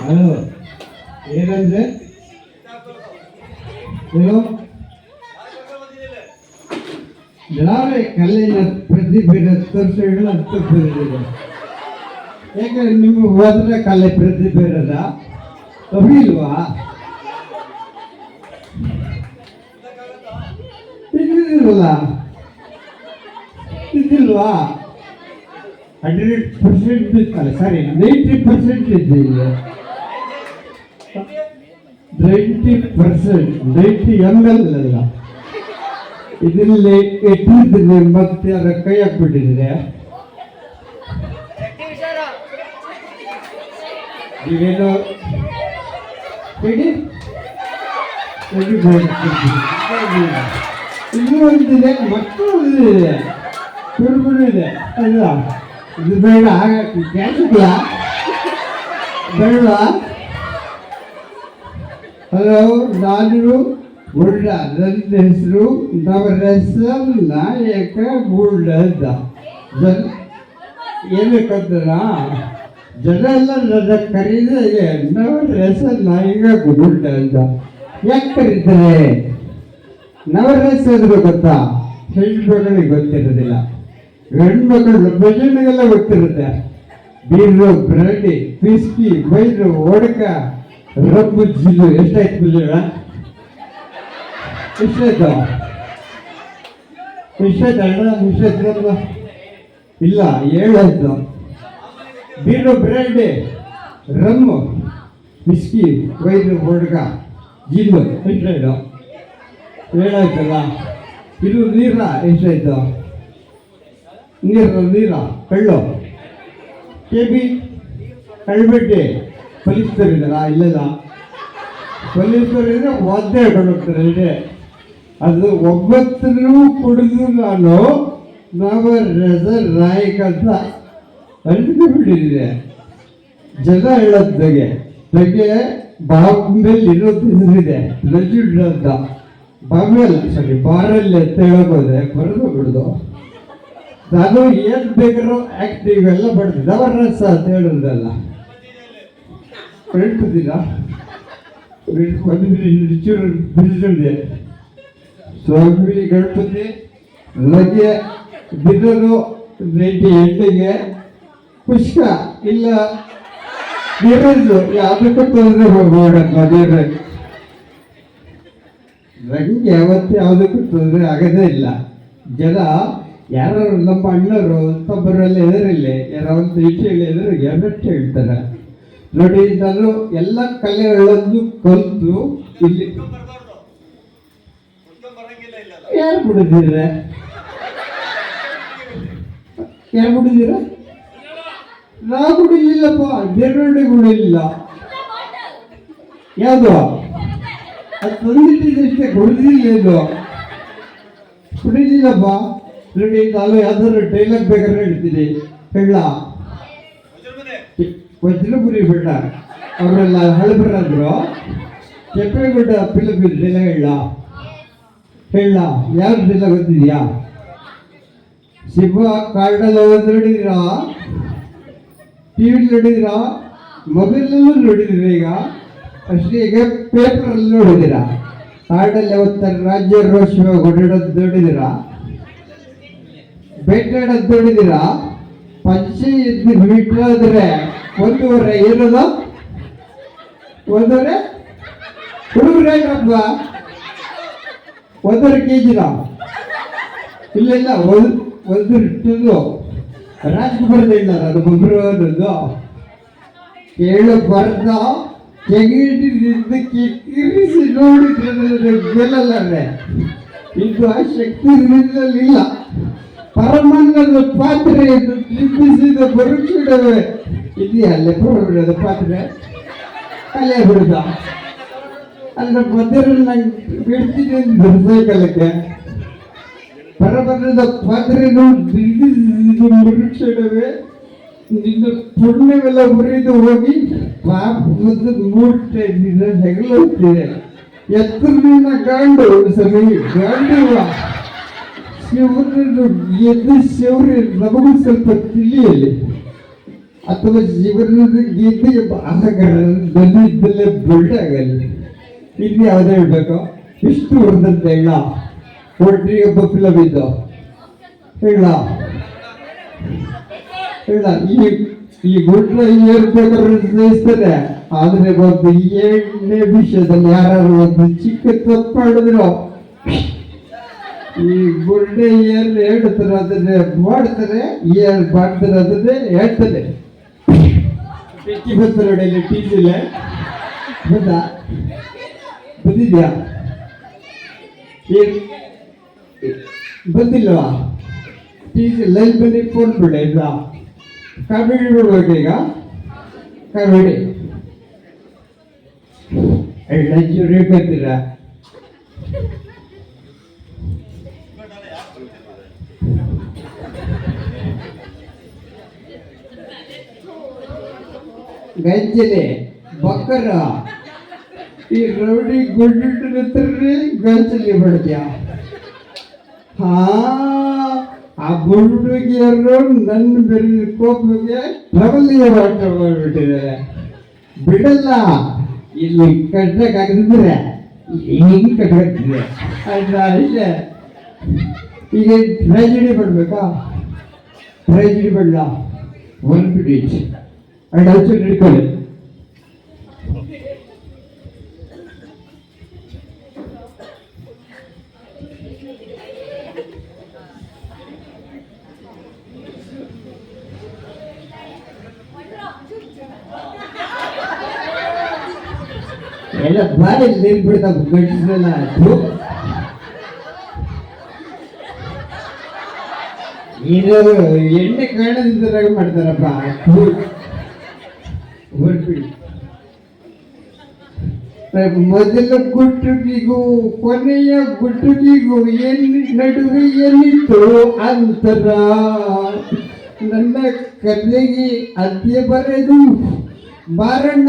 Hello ಏನಂದ್ರೆ ಏನು ಯಾರೇ ಕಲ್ಲಿನ ಪ್ರತಿಭೆನ ತೋರಿಸಿಗಳು ಅಂತ ಬಂದಿದೆ ಯಾಕಂದ್ರೆ ನಿಮ್ಗೆ ಹೋದ್ರೆ ಕಲೆ ಪ್ರತಿಭೆ ಇರೋದ ಅಭಿಲ್ವಾ ಇದಿಲ್ವಾ ಇದ್ದಿಲ್ವಾ ಹಂಡ್ರೆಡ್ ಪರ್ಸೆಂಟ್ ಇತ್ತಲ್ಲ ಸರಿ ನೈಂಟಿ ಪರ್ಸೆಂಟ್ ಇದ್ದೀವಿ ninety percent ninety M L ಅಲ್ಲ ಇದರಲ್ಲಿ ಇಟ್ಟಿದ್ದೀನಿ ಮತ್ತೆ ಅದರ ಕೈ ಹಾಕ್ಬಿಟ್ಟಿದ್ರೆ ನೀವೇನೋ ಹೇಳಿ ಹೇಳಿ ಮಾಡ್ತಿದ್ದೀನಿ. ಇನ್ನೂ ಒಂದಿದೆ ಮತ್ತು ಒಂದಿದೆ ಕುರುಬರು ಇದೆ ಅಲ್ಲ ಇದು ಬೇಡ ಹಾಗಾಗಿ ಬೇಡವಾ? ಹಲೋ ನಾನು ಗುಳ್ಳ ನನ್ನ ಹೆಸರು ನವರಸ ನಾಯಕ ಗುಳ್ಳ ಅಂತ ಜನ ಏನಕ್ಕಂದ್ರ ಜನ ಎಲ್ಲ ನನ್ನ ಕರೀದೇ ನವರಸ ನಾಯಕ ಗುಳ್ಳ ಅಂತ ಯಾಕೆ ಕರೀತಾರೆ? ನವರಸ ಅಂದ್ರೆ ಗೊತ್ತಾ? ಹೆಣ್ಮಕ್ಳಿಗೆ ಗೊತ್ತಿರೋದಿಲ್ಲ. ಹೆಣ್ಮಕ್ಳು ಭಜನೆಗೆಲ್ಲ ಗೊತ್ತಿರುತ್ತೆ ಬೀರು, ಬ್ರಾಂಡಿ ಪಿಸ್ಕಿ ಬೈರು ಒಡಕ ರಬ್ಬು ಜಿಲ್ಲು ಎಷ್ಟಾಯ್ತು ಬಿಲ್ಲ ಇಷ್ಟ ಇಷ್ಟ ಅಣ್ಣ? ಇಷ್ಟ ಇಲ್ಲ, ಏಳಾಯ್ತು. ಬೀರು, ಬ್ರಾಂಡಿ ರಮ್ಮು ಬಿಸ್ಕಿ ವೈದ್ಯ ಒಡಕ ಜಿಲ್ಲು ಎಷ್ಟಾಯ್ತು? ಏಳಾಯ್ತಲ್ಲ? ಇದು ನೀರ ಎಷ್ಟಾಯ್ತು? ನೀರು ನೀರ ಕಳ್ಳು. ಕೆ ಬಿ ಕಳ್ಬಿಟ್ಟು ಫಲಿಸ್ತಾರಿದ್ದಾರ ಇಲ್ಲೆಲ್ಲ. ಫಲಿಸ್ತಾರಿದ್ರೆ ವಾದ್ಯ ಹೇಳ್ಕೊಂಡು ಹೋಗ್ತಾರೆ ಅದು ಒಬ್ಬತ್ತರೂ ಕುಡಿದು ನಾನು ನಾವು ರಸ ರಾಯಕ ಅಂತ ಬಿಟ್ಟಿದ್ದೆ ಜನ ಹೇಳೋದಾಗೆ ನನಗೆ ಬಾಂಬೆಲ್ ಇರೋದು ಇದೆ. ನಜುಡ್ ಅಂತ ಸಾರಿ ಬಾರಲ್ಲಿ ಅಂತ ಹೇಳೋಕೋದೆ ಬರೆದು ಬಿಡ್ದು. ನಾನು ಏನು ಬೇಕಾದ್ರೂ ಆಕ್ಟಿವ್ ಎಲ್ಲ ಅಂತ ಅವರ ರಸ ಅಂತ ಪ್ರಿಂಟ್ ಹೇಳ್ತಿದ್ದೀರ ಚೂರು ಬಿಡಿಸಿದೆ ಸ್ವಾಮಿ, ಗಣಪತಿ ಲಗ್ಗೆ ಬಿದ್ದರು ನೈಂಟಿ ಎಂಟಿಗೆ ಪುಷ್ಕ, ಇಲ್ಲ ನೀರದ್ದು ಯಾವುದಕ್ಕೂ ತೊಂದರೆ ಹೋಗಬೇಡ, ಮದುವೆ ನಂಗೆ ಯಾವತ್ತು ಯಾವುದಕ್ಕೂ ತೊಂದರೆ ಆಗೋದೇ ಇಲ್ಲ. ಜನ ಯಾರು ನಮ್ಮ ಅಣ್ಣರು ಮತ್ತೊಬ್ಬರೆಲ್ಲ ಹೆದರಿಲ್ಲ ಯಾರೋ ಒಂದು ವಿಷಯ ಎದುರು ಎರಡಷ್ಟು ಹೇಳ್ತಾರೆ. ನೋಡಿ ನಾನು ಎಲ್ಲ ಕಲೆಗಳನ್ನು ಕಲಿತು ಇಲ್ಲಿ ಯಾರು ಬಿಡಿದ್ದೀರ ಯಾರು ಬಿಡಿದಿರ ನಾ ಬಿಡಿಲ್ಲಪ್ಪ ಬೇರೆ ಬಿಡಲಿಲ್ಲ ಯಾವುದು? ಅದು ತಂದಿಟ್ಟಿದ್ದಷ್ಟೇ ಕುಡಿದಿಲ್ಲ ಇದು. ಕುಡಿದಿಲ್ಲಪ್ಪ ನೋಡಿ ನಾನು ಯಾವ್ದಾದ್ರು ಡೈಲಾಗ್ ಬೇಕಾದ್ರೆ ಹೇಳ್ತೀನಿ. ಹೇಳ. ವಜ್ರಪುರಿ ಬೆಟ್ಟ ಅವರೆಲ್ಲ ಹಳಬರಾದ್ರು. ಕೆಪ್ಪೇಗುಡ್ಡ ಫಿಲಮ್ ಜಿಲ್ಲೆ ಹೇಳ. ಹೇಳ, ಯಾರು ಡೈಲಾಗ್ ಗೊತ್ತಿದ್ಯಾ ಶಿವ ಕಾರ್ಡಲ್ಲಿ ಹೋದ್ ನೋಡಿದಿರಾ ಟಿವಿ ನೋಡಿದಿರಾ ಮೊಬೈಲಲ್ಲೂ ನೋಡಿದಿರ ಈಗ? ಅಷ್ಟೇ ಪೇಪರಲ್ಲಿ ನೋಡಿದಿರಾ? ಕಾರ್ಡಲ್ಲಿ ಯಾವತ್ತಾರೆ ರಾಜ್ಯ ರೋಷ ಓಡಾಡೋದು ನೋಡಿದಿರಾ? ಬೇಟಾಡೋದು ದುಡಿದಿರ ಪಂಚೆ ಎದ್ದು ಬಿಟ್ಟಾದ್ರೆ ಒಂದೂವರೆ ಏನದ? ಒಂದೂವರೆ ಹುಡುಗರು ಹೇಗಪ್ಪ? ಒಂದೂವರೆ ಕೆ ಜಿನ ಇಲ್ಲ ಇಲ್ಲ, ಒಂದು ಒಂದು ಇಟ್ಟದ್ದು. ರಾಜ್ಕುಮಾರದ ಇಲ್ಲ ಅದು ಒಬ್ಬರು ಅನ್ನೋದು. ಕೇಳು ಬರ್ದ ಜಗತ್ತಿನಿಂದ ಕಿರಿಸಿ ನೋಡಿದ್ರೆ ಗೆಲ್ಲಲ್ಲ ಇದು ಆ ಶಕ್ತಿ ನಿನ್ನಲ್ಲಿಲ್ಲ ಪರಮಾನ್ನದ ಪಾತ್ರೆಯನ್ನು ನಿರ್ಮಿಸಿದ ಇಲ್ಲಿ ಅಲ್ಲೇ ಬಿಡೋದು ಪಾತ್ರೆ. ಅಲ್ಲೇ ಬಿಡುದ. ಅಲ್ಲ ನಂಗೆ ಬಿಡ್ತೀನಿ ಅಂತ ಸೈಕಲಕ್ಕೆ ಪರಬರದ ಪಾತ್ರೆಯನ್ನು ನಿರ್ಮಿಸಿದ ಬರುಕ್ಷಿಡವೆ ನಿನ್ನ ಪುಣ್ಯವೆಲ್ಲ ಮುರಿದು ಹೋಗಿ ಪಾಪದ ಮೂಟೆ ನಿನ್ನ ಹೆಗಲುತ್ತಿದೆ. ಎತ್ತರದಿಂದ ಗಾಂಡು, ಸರಿ ಗಾಂಡುವ ಶಿವನನ್ನು ಎದ್ದು ಶಿವರಿ ನಮಗೂ ಸ್ವಲ್ಪ ತಿಳಿಯಲಿ ಅಥವಾ ಜೀವನದ ಗೀತೆ ಭಾಗಗಳ ಬಂದಿದ್ದಲ್ಲೇ ಆಗಲಿ ಇಲ್ಲಿ ಯಾವ್ದು ಹೇಳ್ಬೇಕು ಇಷ್ಟು ಹೊರದಂತ ಹೇಳ ಒಟ್ಟಿಗೆ ಒಬ್ಬ ಫಿಲಮ್ ಇದ್ದ ಹೇಳ ಹೇಳ ಈ ಈ ಗುಡ್ರ ಏರ್ಬೇಕಾದ್ರೆ ಸ್ನೇಹಿಸ್ತಾರೆ ಆದ್ರೆ ಒಂದು ಏಳನೇ ವಿಷಯದಲ್ಲಿ ಯಾರು ಒಂದು ಚಿಕ್ಕ ತಪ್ಪು ಈ ಗುಡ್ಡೆ ಏನ್ ಹೇಳ್ತಾರೆ ಅದನ್ನೇ ಮಾಡ್ತಾರೆ ಏನ್ ಮಾಡ್ತಾರೆ ಅದನ್ನೇ ಹೇಳ್ತಾರೆ ಬೆಕ್ಕಿ ಬರ್ತಾರೆ ನೋಡಿ ಟೀಸಿಲ್ಲ ಹೌದಾ ಬಂದಿದ್ಯಾ? ಬಂದಿಲ್ವಾ? ಟೀಸಿ ಲೈನ್ ಬನ್ನಿ ಫೋನ್ ಬಿಡಿ ಇಲ್ಲ ಕಾಮಿಡಿ ನೋಡ್ಬೇಕು ಈಗ? ಕಾಮಿಡಿ. ರೇಟ್ ಬರ್ತೀರಾ ಗಂಜಲೆ ಬಕ್ಕರ. ಈ ರೌಡಿ ಗುಂಡಿಟ್ರೆ ಗಂಜಲಿ ಬಿಡ್ತೀಯ ಹಾ, ಆ ಗುಂಡುಗಿಯರು ನನ್ನ ಬೆರೆದ ಕೋಪಿಗೆ ಪ್ರಬಲಿಯ ಬಿಟ್ಟಿದೆ ಬಿಡಲ್ಲ, ಇಲ್ಲಿ ಕಟ್ಟಕ್ಕಾಗದಿದ್ರೆ ಹಿಂಗೆ ಕಟ್ಟಿದೆ ಆಯ್ತಾ ಇಲ್ಲೇ. ಈಗ ಟ್ರಾಜಿಡಿ ಬಿಡ್ಬೇಕಾ ಟ್ರಾಜಿಡಿ ಬಿಡಲ್ಲ ಒನ್ ಬಿಡಿ ಅಂಡ್ ಆಲ್ಸೋ ಹಿಡ್ಕೊಳ್ಳಿ ಎಲ್ಲ ಬಾರಿ ನೀರು ಬಿಡ್ತಾವ ಗಂಟಲ ಇದು ಎಣ್ಣೆ ಕಾಣದಿದ್ದಾಗ ಮಾಡ್ತಾರಪ್ಪ ಹೊರಟ್ಬಿಡಿ ಮೊದಲ ಗುಟ್ಟುಗಿಗೂ ಕೊನೆಯ ಗುಟ್ಟುಗಿಗೂ ಎಲ್ಲಿ ನಡುವೆ ಎಲ್ಲಿತ್ತು ಅಂತರ. ನನ್ನ ಕತೆಗೆ ಅದ್ಯ ಬರೆದು ಬಾರಣ್ಣ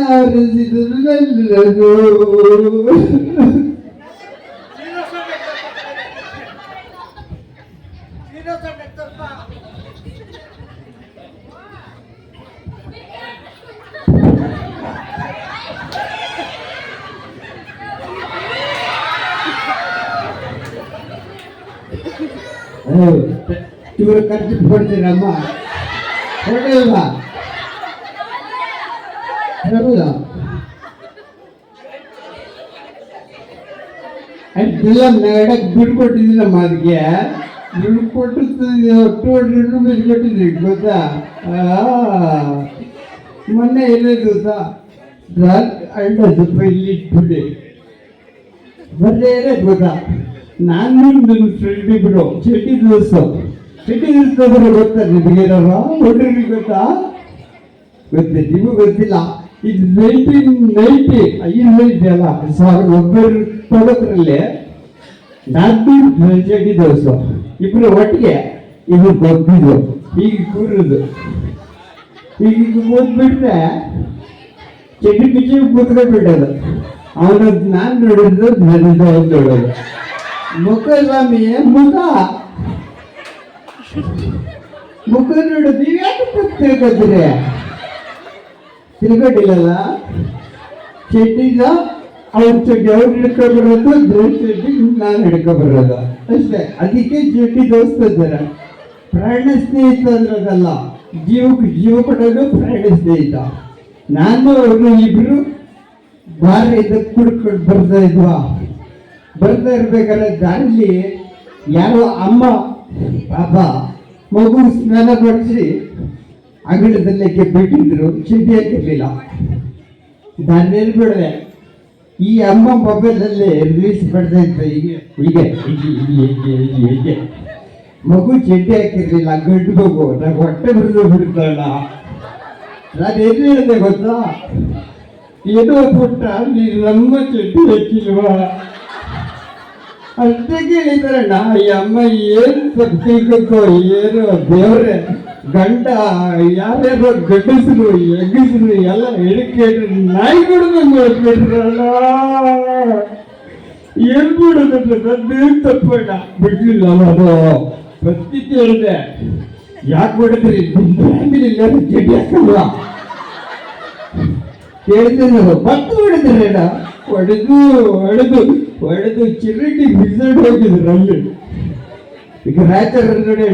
ಅರಸಿದಲ್ಲದು ಇವರು ಖರ್ಚು ಕೊಡ್ತೀರಮ್ಮ ಹೊಡೆಯಲ್ವಾ ಹೌದಾ ಫಿಲಮ್ ನಡಕ್ ಬಿಟ್ಕೊಟ್ಟಿದ್ದೀನಮ್ಮ ಕೊಟ್ಟಿದ್ದೀನಮ್ಮ ಅದಕ್ಕೆ? ದುಡ್ಡು ಕೊಟ್ಟು ಟೂ ಹಂಡ್ರೆಡ್ ರುಪೀಸ್ ಗೊತ್ತಾ? ಆ, ಮೊನ್ನೆ ಎಲ್ಲೇ ಗೊತ್ತಾ? ರೂಪಾಯಿ ಇಲ್ಲಿ ಇಟ್ಬಿಡಿ ಬರ್ಲೇ ಗೊತ್ತಾ? ನಾನು ನಿಮ್ದು ಫ್ರೆಂಡ್ ಬಿಡೋ ಚಟಿ ದೋಸ್ತ ಚಟಿ ದೋಸ್ತರು ಗೊತ್ತಾ ನಿಮಗೆ ಹುಡುಗರಿಗೆ ಗೊತ್ತಾ? ಗೊತ್ತಿಲ್ಲ, ನಿಮಗೂ ಗೊತ್ತಿಲ್ಲ. ಇದು ನೈನ್ಟೀನ್ ನೈಂಟಿ ಐದು ಇದೆಯಲ್ಲ ಸಾವಿರದ ಒಂಬೈನೂರ ತೊಂಬತ್ತರಲ್ಲಿ ನಾನು ಚಟಿ ದೋಸ್ತ ಇಬ್ರು ಒಟ್ಟಿಗೆ ಇದು ಗೊತ್ತಿದ್ದು ಈಗ ಕೂರುದು. ಈಗ ಓದ್ಬಿಟ್ರೆ ಚಟಿ ಪಿಚ್ಚಿ ಕೂತ್ಕೊಂಡ್ಬಿಟ್ಟದು. ಅವನು ನಾನು ನೋಡಿದ್ದು ನನಗೆ ಅವ್ನು ನೋಡೋದು. ಮುಖ ಮೀ ಮುಖ. ಮುಖ ನೋಡು ನೀವ್ಯಾಕೆ ತಿಳ್ಕೊತೀರಿ? ತಿಳ್ಕೊಂಡಿಲ್ಲಲ್ಲ ಚಡ್ಡಿಗ ಅವ್ರ ಚಡ್ಡಿ ಅವ್ರು ಹಿಡ್ಕೊಬರೋದು ದೋಸ್ ಚಡ್ಡಿ ನಾನು ಹಿಡ್ಕೊಬರೋದು. ಅಷ್ಟೇ, ಅದಕ್ಕೆ ಚಡ್ಡಿ ದೋಸ್ತಿದ್ದಾರೆ ಪ್ರಾಣ ಸ್ನೇಹಿತ ಅನ್ನೋದಲ್ಲ ಜೀವಕ್ಕೆ ಜೀವ ಕೊಡೋದು ಪ್ರಾಣ ಸ್ನೇಹಿತ. ನಾನು ಅವರು ಇಬ್ರು ಭಾರಿ ಇದಕ್ಕೆ ಕುಡ್ಕೊಂಡು ಬರ್ತಾ ಇದ್ವಾ? ಬರ್ತಾ ಇರ್ಬೇಕಾದ್ರೆ ದಾರಿಲಿ ಯಾರೋ ಅಮ್ಮ, ಪಾಪ, ಮಗು ಸ್ನಾನ ಮಾಡಿಸಿ ಅಂಗಳದಲ್ಲಕ್ಕೆ ಬಿಟ್ಟಿದ್ರು, ಚಿಂತೆ ಹಾಕಿರ್ಲಿಲ್ಲ ನಾನೇನು ಬಿಡದೆ, ಈ ಅಮ್ಮ ಮೊಬೈಲಲ್ಲಿ ರಿಲೀಸ್ ಮಾಡ್ತಾ ಇತ್ತು, ಹೀಗೆ ಹೀಗೆ ಹೀಗೆ ಹೀಗೆ ಹೀಗೆ ಹೀಗೆ ಮಗು ಚಿಂತೆ ಹಾಕಿರ್ಲಿಲ್ಲ ಗಂಡು ಮಗು ನಂಗೆ ಹೊಟ್ಟೆ ಬಿಡಿದ್ರು ಬಿಡ್ತಾಳ ನಾನು ಏನು ಹೇಳಿದೆ ಗೊತ್ತಾ? ಏನೋ ಪುಟ್ಟ ನೀನು ನಮ್ಮ ಚಿಂತೆ ಹಾಕಿಲ್ವಾ ಅದಕ್ಕೆ ಹೇಳಿದರೆ ನಾ ಅಮ್ಮ ಏನು ಪ್ರತ್ಯೇಕಕ್ಕೋ ಏನು ದೇವ್ರೆ ಗಂಡ ಯಾರ್ಯಾರೋ ಗಂಡಸರು ಎಗ್ಗಸರು ಎಲ್ಲ ಎಡಿಕೇಟರ್ ನಾಯಿಗಳನ್ನು ನೋಡ್ಬಿಟ್ರಲ್ಲ ಏನ್ ಮಾಡೋದಂದ್ರೆ ನಂದೇನು ತಪ್ಪಣ್ಣ ಬಿಡ್ಲಿಲ್ಲ ಅದು ಪ್ರತಿ ಕೇಳಿದೆ ಯಾಕೆ ಮಾಡಿದ್ರಿ ನಿಮ್ಮ ಫ್ಯಾಮಿಲಿ ಇಲ್ಲ ಜಡಿ ಹಾಕಲ್ವಾ ಕೇಳಿದ್ರೆ ಮತ್ತೆ ಹೊಡೆದ್ರಣ್ಣ ಹೊಡೆದು ಹೊಡೆದು ಹೊಡೆದು ಚಿರಟಿ ಬಿಸಡ್ ಹೋಗಿದ್ರು ಅಲ್ಲಿ ಈಗ ರಾಚರ ನೋಡಿ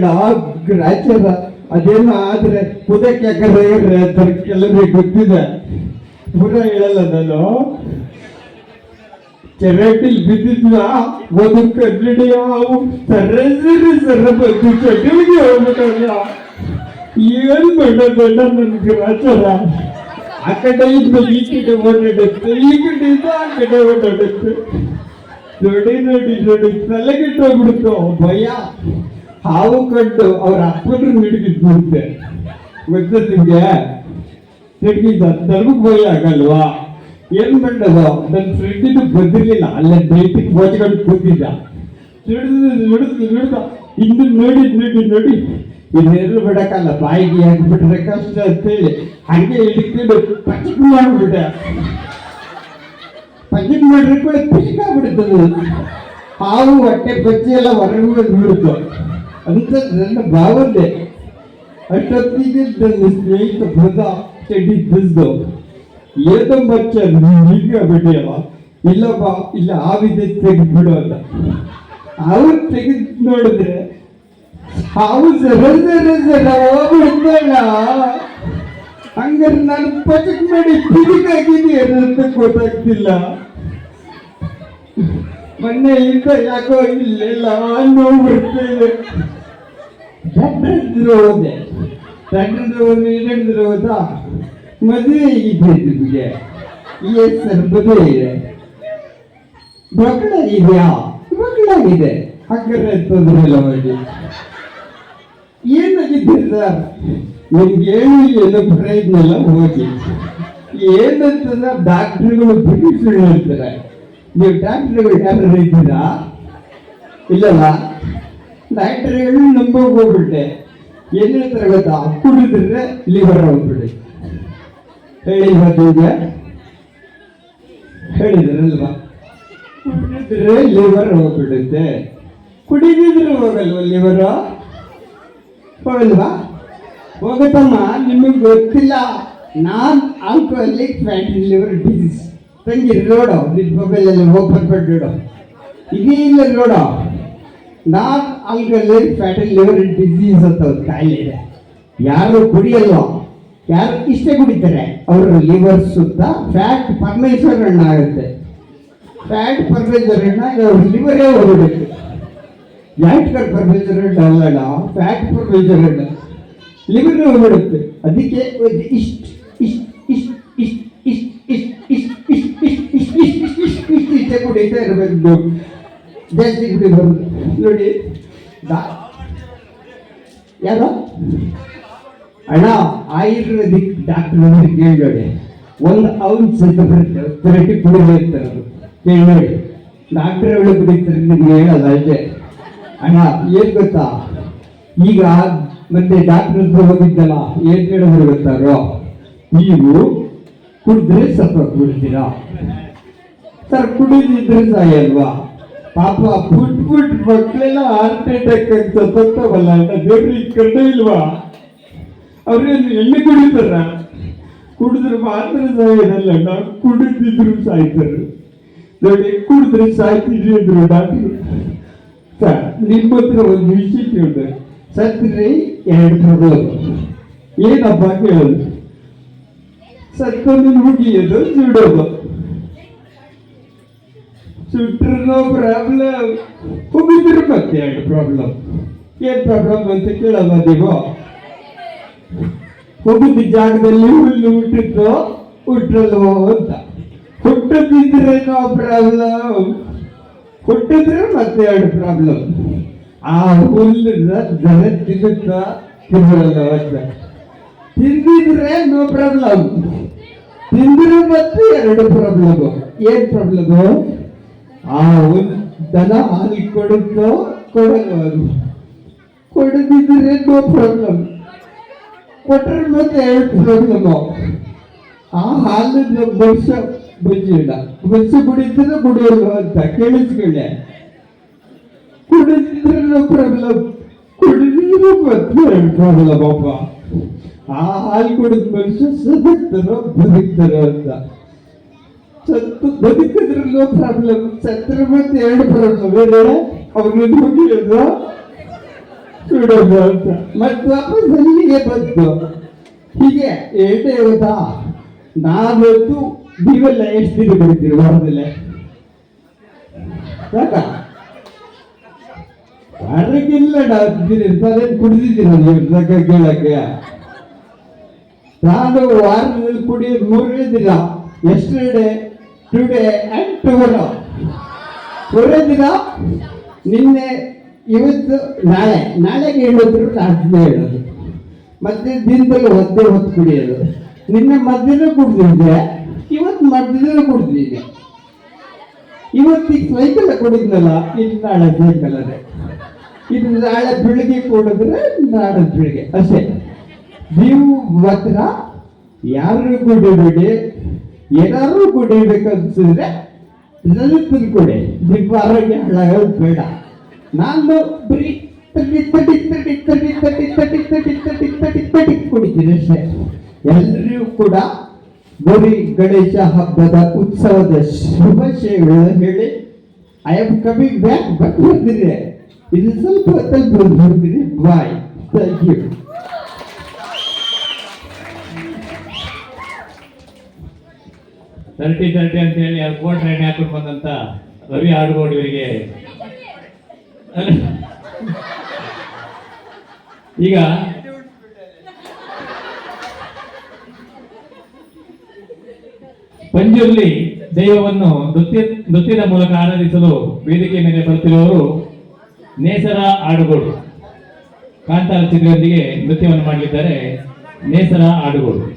ರಾಚರ ಅದೇನೋ ಆದ್ರೆ ಕುದಕ್ಕೆ ಯಾಕಂದ್ರೆ ಅಂತ ಕೆಲವರಿಗೆ ಗೊತ್ತಿದೆ. ಪುರ ಹೇಳಲ್ಲ ನಾನು. ಚೆರಟಿಲ್ ಬಿದ್ದಿದ್ವ? ಒಂದು ಕನ್ನಡಿ ಅವು. ಸರಸರಿ ಸರ ಬಂದು ಚಟುವಿಗೆ ಹೋಗ್ಬೇಕಲ್ಲ ಏನ್ ಬೇಡ ನನ್ಗೆ ರಾಚರ ಆ ಕಡೆ ಇದ್ದು ಈ ಕಡೆ ಓಡಾಡುತ್ತೆ, ಈ ಕಡೆಯಿಂದ ಆ ಕಡೆ ಓಡಾಡುತ್ತೆ. ನೋಡಿ ನೋಡಿ ನೋಡಿ ತಲೆಗೆಟ್ಟೋಗ್ಬಿಡ್ತು ಭಯ. ಹಾವು ಕಟ್ಟು ಅವ್ರ ಅಪ್ಪನ ಹಿಡಿದಿದ್ದಂತೆ ಗೊತ್ತ ನಿಮ್ಗೆ? ಹಿಡಿದಿದ್ದ ನನಗೂ ಭಯ ಆಗಲ್ವಾ? ಏನ್ ಮಾಡೋದು ನನ್ನ ಫ್ರೆಂಡಿನ ಬಂದಿರ್ಲಿಲ್ಲ. ಅಲ್ಲೇ ಡೇಟಿಗೆ ಬೋಚ್ಕೊಂಡು ಕೂತಿದ್ದ. ಹಿಡಿದು ನೋಡಿ ನೋಡಿ ನೋಡಿ. ಇನ್ನೆಲ್ಲೂ ಬಿಡಕ್ಕಲ್ಲ. ಬಾಯಿಗೆ ಹಾಕ್ಬಿಟ್ರೆ ಕಷ್ಟ ಅಂತೇಳಿ. ಹಂಗೆ ಹಿಡಿಕೊಂಡು ಪಚಕ್ ಮಾಡ್ಬಿಟ್ಟೆ ಪಜಿಟ್ ಮಾಡಿದ್ರೆ ಕೂಡ ಪೀಕ್ ಆಗ್ಬಿಡುತ್ತದೆ ಹಾವು ಹೊಟ್ಟೆ ಪಚ್ಚಿ ಎಲ್ಲ ಹೊರಗೆ ಬಿಡುತ್ತು ಅಂತ ನನ್ನ ಭಾವನೆ. ಅಷ್ಟೊತ್ತಿಗೆ ನನ್ನ ಸ್ನೇಹಿತ ಬಂದ ಚಡ್ಡಿ ಬಿದ್ದು ಏತೋ ಬಚ್ಚ ಹೀಗೆ ಇಲ್ಲಪ್ಪ, ಇಲ್ಲ ಆವಿದೆ ತೆಗೆದು ಬಿಡು ಅಂತ. ಅವ್ರು ತೆಗೆದು ನೋಡಿದ್ರೆ ಹಾವು ಜರ ಜರ ಜರ ಹೋಗ್ಬಿಡ್ತಾಳ ಹಂಗಾರೆ ನಾನು ಪಚಕ್ ಮಾಡಿ ಪಿಡಿಕಾಗಿದ್ದೀನಿ ಅಂತ ಗೊತ್ತಾಗ್ತಿಲ್ಲ. ಮೊನ್ನೆ ಇಂದ ಯಾಕೋ ಇಲ್ಲೆಲ್ಲ ನೋವು ಬರ್ತಿದೆ ಡಾಕ್ಟರ್ ಹತ್ರ ಹೋದೆ ಡಾಕ್ಟರ್ ಹೋದ್ರೆ ಮದುವೆ ಇದೆ ನಿಮಗೆ. ಎಸ್ ಸರ್, ಮದುವೆ ಇದೆ. ಮಕ್ಕಳ ಇದೆಯಾ? ಮಕ್ಕಳಾಗಿದೆ. ಹಂಗಾರೆ ತೊಂದರೆ ಇಲ್ಲ ಏನಾಗಿದೆ ಸರ್? ನಿಮ್ಗೆ ಏನು ಎಲ್ಲ ಇಲ್ಲ ಹೋಗಿ ಏನಂತಂದ್ರೆ ಡಾಕ್ಟ್ರುಗಳು ಬ್ರಿಟಿಷರು ಹೇಳ್ತಾರೆ. ನೀವು ಡಾಕ್ಟ್ರುಗಳು ಯಾರು ಇದ್ದೀರಾ? ಇಲ್ಲಲ್ಲ? ಡಾಕ್ಟ್ರುಗಳು ನಂಬೋಗಿ ಹೋಗ್ಬಿಟ್ಟೆ. ಏನ್ ಹೇಳ್ತಾರೆ ಗೊತ್ತಾ? ಕುಡಿದ್ರೆ ಲಿವರ್ ಹೋಗ್ಬಿಡಿ ಹೇಳಿ ಮತ್ತೆ ಹೇಳಿದ್ರಲ್ವಾ? ಕುಡಿದ್ರೆ ಲಿವರ್ ಹೋಗ್ಬಿಡುತ್ತೆ. ಕುಡಿದಿದ್ರೆ ಹೋಗಲ್ವ ಲಿವರ್ ಹೋಗಲ್ವಾ? ಹೋಗುತ್ತಮ್ಮ, ನಿಮಗೆ ಗೊತ್ತಿಲ್ಲ. Non alcoholic fatty liver disease ತಂಗಿ ನೋಡು ನಿನ್ನ ಮೊಬೈಲಲ್ಲಿ ಹೋಗಿ ಬಂದ್ಬಿಟ್ಟು ನೋಡು. ಇದೇ ಇಲ್ಲ ನೋಡು non alcoholic fatty liver disease ಅಂತ ಕಾಯಿಲೆ ಇದೆ. ಯಾರು ಕುಡಿಯಲ್ಲ ಯಾರು ಇಷ್ಟೇ ಕುಡಿತಾರೆ, ಅವರ ಲಿವರ್ ಸುತ್ತ ಫ್ಯಾಟ್ ಪರಮೇಶ್ವರಣ್ಣ ಆಗುತ್ತೆ. ಫ್ಯಾಟ್ ಪರಮೇಶ್ವರಣ್ಣ ಅವ್ರ ಲಿವರೇ ಯಾಕೆ ಯಾಟ್ಕರ್ ಪರಮೇಶ್ವರಣ್ಣ ಅಲ್ಲಣ್ಣ ಫ್ಯಾಟ್ ಪರಮೇಶ್ವರಣ್ಣ. ಲಿವರ್ ಹೋಗ್ಬಿಡುತ್ತೆ ಅದಕ್ಕೆ ಇಷ್ಟು ಇಷ್ಟು ಇಷ್ಟು ಇಷ್ಟು ಇಷ್ಟು ಇಷ್ಟು ಇಷ್ಟು ಇಷ್ಟು ಇಷ್ಟು ಇಷ್ಟು ಇಷ್ಟು ಇಷ್ಟು ಇಷ್ಟೇ ಕುಡಿತಾ ಇರಬೇಕು ಜಾಸ್ತಿ ಕುಡಿಬಾರ್ದು ನೋಡಿ ಯಾರು ಅಣ್ಣ ಆಯುರ್ವೇದಿಕ್ ಡಾಕ್ಟರ್ ಕೇಳಿ ಒಂದು ಔನ್ಸ್ ಅಂತ ಬರುತ್ತೆ ತರಟಿ ಕುಡಿದಿರ್ತಾರೆ ಅವರು ಕೇಳಿ ನೋಡಿ ಡಾಕ್ಟರ್ ಹೇಳಿ ಕುಡಿತಾರೆ ನಿಮ್ಗೆ ಹೇಳಲ್ಲ ಅಷ್ಟೇ ಅಣ್ಣ ಏನ್ ಗೊತ್ತಾ ಈಗ ಮತ್ತೆ ಡಾಕ್ಟರ್ ಹತ್ರ ಹೋಗಿದ್ದಲ್ಲ, ಏನ್ ಹೇಳಿದ್ರು ಗೊತ್ತಾರೋ ನೀವು ಕುಡಿದ್ರೆ ಸತ್ವ ಕುಡಿತೀರಾ? ಸರ್ ಕುಡಿದಿದ್ರೆ ಸಾಯಲ್ವಾ ಪಾಪ ಪುಟ್ ಪುಟ್ ಮಕ್ಕಳೆಲ್ಲ ಹಾರ್ಟ್ ಅಟ್ಯಾಕ್ ಅಂತ ಸತ್ತವಲ್ಲ ಅಂತ ದೇವ್ರಿಗೆ ಕಂಡೇ ಇಲ್ವಾ? ಅವ್ರೇನು ಎಣ್ಣೆ ಕುಡಿತಾರ? ಕುಡಿದ್ರೆ ಮಾತ್ರ ಸಾಯೋದಲ್ಲ ಕುಡಿದಿದ್ರು ಸಾಯ್ತಾರೆ. ನೋಡಿ, ಕುಡಿದ್ರೆ ಸಾಯ್ತಿದ್ರಿ ಡಾಕ್ಟ್ರು. ಸರ್, ನಿಮ್ಮ ಹತ್ರ ಒಂದು ವಿಷಯ ಕೇಳಿದೆ ಸತ್ರಿ ಎರಡು ಪ್ರಾಬ್ಲಮ್ ಏನಪ್ಪ ಕೇಳೋದು ಸತ್ತನ್ನು ಮುಗಿಯೋದು ಸುಡೋದು ಸುಟ್ರೂ ಪ್ರಾಬ್ಲಮ್ ಹೋಗಿದ್ರು ಮತ್ತೆ ಎರಡು ಪ್ರಾಬ್ಲಮ್ ಏನ್ ಪ್ರಾಬ್ಲಮ್ ಅಂತ ಕೇಳಲ್ಲ ನೀವು ಹೋಗಿದ್ದ ಜಾಗದಲ್ಲಿ ಹುಲ್ಲು ಹುಟ್ಟಿತ್ತು ಹುಟ್ಟಲ್ವೋ ಅಂತ. ಹುಟ್ಟದಿದ್ರೆ ನೋ ಪ್ರಾಬ್ಲಮ್ ಹುಟ್ಟಿದ್ರೆ ಮತ್ತೆ ಎರಡು ಪ್ರಾಬ್ಲಮ್ ಆ ಹುಲ್ಲನ್ನ ದನ ತಿನ್ನುತ್ತಾ ತಿನ್ನಲ್ಲ ತಿಂದಿದ್ರೆ ನೋ ಪ್ರಾಬ್ಲಮ್ ತಿಂದ್ರೆ ಮತ್ತೆ ಎರಡು ಪ್ರಾಬ್ಲಮ್ ಏನ್ ಪ್ರಾಬ್ಲಮ್ ಆ ಹುಲ್ ದನ ಹಾಲಿ ಕೊಡುತ್ತೋ ಕೊಡಲ್ಲ ಕೊಡದಿದ್ರೆ ನೋ ಪ್ರಾಬ್ಲಮ್ ಕೊಟ್ಟರೆ ಮತ್ತೆ ಎರಡು ಪ್ರಾಬ್ಲಮ್ ಆ ಹಾಲು ಬಡ್ಸ ಬಜ್ಜಿಲ್ಲ ಬಸ್ಸು ಕುಡಿದ್ರೆ ಕುಡಿಯಲ್ಲ ಅಂತ ಕೇಳಿಸ್ಕೊಳ್ಳೆ. ಮತ್ತೆ ಎರಡು ಪ್ರಾಬ್ಲಮ್ ಅಪ್ಪ ಆ ಹಾಲು ಕುಡಿದ ಮನುಷ್ಯ ಸದಕ್ತಾರೋ ಬದುಕ್ತಾರೋ ಅಂತ ಸತ್ತು ಬದುಕಿದ್ರಲ್ಲೂ ಪ್ರಾಬ್ಲಮ್ ಸತ್ರ ಮತ್ತೆ ಎರಡು ಪ್ರಾಬ್ಲಮ್ ಏನೇಳ ಅವ್ರನ್ನ ಹೋಗಿರೋದು ಸುಡೋದು ಅಂತ ಮತ್ತೆ ವಾಪಸ್ ಅಲ್ಲಿಗೆ ಬಂತು ಹೀಗೆ ಹೇಳ್ತೇ ಗೊತ್ತಾ ನಾವತ್ತು ನೀವೆಲ್ಲ ಎಷ್ಟು ದಿನ ಬರೀತೀರಿ ವಾರದಲ್ಲೇ ಯಾಕ ವಾರಕ್ಕಿಲ್ಲ ನಾವು ಕುಡಿದಿದ್ದೀರ ನೀವು? ತಕ್ಕ ಕೇಳಕ್ಕೆ. ನಾನು ವಾರದಲ್ಲಿ ಕುಡಿಯೋದು ಮೂರನೇ ದಿನ. ಎಸ್ಟರ್ಡೇ ಟುಡೇ ಆ್ಯಂಡ್ ಟುಮಾರೋ ಮೂರನೇ ದಿನ, ನಿನ್ನೆ, ಇವತ್ತು, ನಾಳೆ. ನಾಳೆಗೆ ಹೇಳಿದ್ರು ಡಾಕ್ಟರ್ ಹೇಳೋದು. ಮತ್ತೆ ದಿನದಲ್ಲಿ ಒದ್ದೆ ಹೊತ್ತು ಕುಡಿಯೋದು. ನಿನ್ನೆ ಮಧ್ಯಾಹ್ನ ಕುಡ್ದಿದ್ದೆ. ಇವತ್ತು ಮಧ್ಯಾಹ್ನ ಕುಡ್ದಿದ್ದೆ. ಇವತ್ತಿಗೆ ಸೈಕಲ್ ಕುಡಿದ್ನಲ್ಲ ಇನ್ನು ನಾಳೆ ಸೈಕಲ್ ಇದು ನಾಳೆ ಬೆಳಿಗ್ಗೆ ಕೊಡಿದ್ರೆ ನಾಳೆ ಬೆಳಿಗ್ಗೆ. ಅಷ್ಟೇ. ನೀವು ಮಾತ್ರ ಯಾರು ಕುಡಿಬೇಡಿ, ಏನಾದ್ರು ಕುಡಿಬೇಕು ನನಗೆ ಕೊಡಿ. ನಿಮ್ಮ ಆರೋಗ್ಯ ಹಾಳಾಗೋದು ಬೇಡ. ನಾನು ಬರೀ ತಟಿ ತಟಿ ತಟಿ ತಟಿ ತಟಿ ತಟಿ ತಟಿ ತಟಿ ತಟಿ ತಟಿ ಕುಡಿತೀನಿ ಅಷ್ಟೇ. ಎಲ್ಲರಿಗೂ ಕೂಡ ಗೌರಿ ಗಣೇಶ ಹಬ್ಬದ ಉತ್ಸವದ ಶುಭಾಶಯಗಳನ್ನು ಹೇಳಿ I am coming back but ಬರ್ತೀನಿ. ಇದು ಸ್ವಲ್ಪ ಹೊತ್ತಲ್ಲಿ ಬಂದು ಬರ್ತೀನಿ bye thank you thirty thirty ಅಂತ ಹೇಳಿ ಅವ್ರು ಕೋಟ್ ರೆಡಿ ಹಾಕೊಂಡು ಬಂದಂತ ರವಿ ಆಡುಗೋಡು ಇವರಿಗೆ. ಈಗ ಪಂಜುರ್ಲಿ ದೈವವನ್ನು ನೃತ್ಯ ನೃತ್ಯದ ಮೂಲಕ ಆರಾಧಿಸಲು ವೇದಿಕೆ ಮೇಲೆ ಬರುತ್ತಿರುವವರು ನೇಸರ ಆಡುಗೋಡು. ಕಾಂತಾರ ಚಿತ್ರದೊಂದಿಗೆ ನೃತ್ಯವನ್ನು ಮಾಡಲಿದ್ದಾರೆ ನೇಸರ ಆಡುಗೋಡು.